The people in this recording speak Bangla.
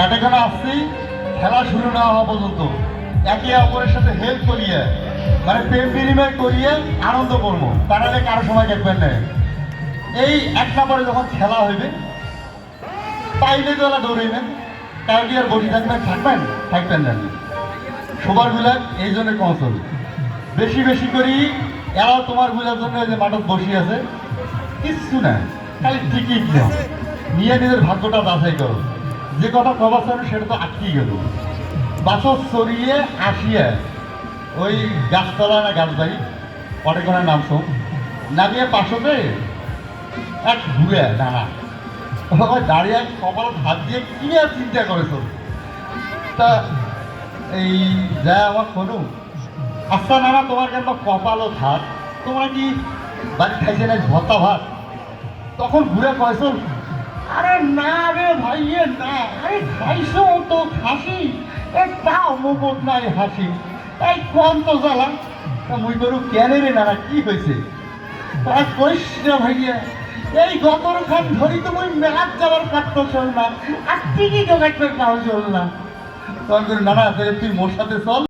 এটাখানে আসছি, খেলা শুরু না হওয়া পর্যন্ত। একে অপরের সাথে হেল্প করিয়ে মানে প্রেম বিনিময় করিয়ে আনন্দ করব। তারা কারও সময় দেখবেন না। এই এক নম্বরে যখন খেলা হইবে, পাইলে তো দৌড়াইবেন। কারও কি আর বসে থাকবেন? থাকবেন? থাকবেন না। সবারগুলা এই জন্য কৌশল বেশি বেশি করি, এরাও তোমারগুলার জন্য যে মাঠত বসি আছে। কিচ্ছু না, খালি টিকিট নাও। নিয়ে নিজের ভাগ্যটা বাছাই করো। যে কথা ছিল সেটা তো আটকেই গেল। বাসর সরিয়ে আসিয়ে ওই গাছতলা না গাছ গাছবাড়ি অনেকক্ষণের নাম শোন নামিয়ে পাশতে এক ঘুরে দাঁড়া। দাঁড়িয়ে কপাল হাত দিয়ে কি আর চিন্তা করেছ তা এই যা আমার শোনো আচ্ছা নানা, তোমার কেন কপালও থাক তোমরা কি বাড়ি খাইছে না ভত্তা ভাত? তখন ঘুরে কয়েছো আরে না রে ভাইয়ে, না। আরে খাইছো তো হাসি। এ তাও মুকুট নাই হাসি। এই কম তো জ্বালা। মুই করু কেন রে নানা, কি হয়েছে তা কইস না ভাইয়া। এই গতর খান ধরি তো মুই মেলাত যাবার কাটতো চল না। আর জোগাড় করে পাওয়া চল না। তখন নানা তুই মোর সাথে চল।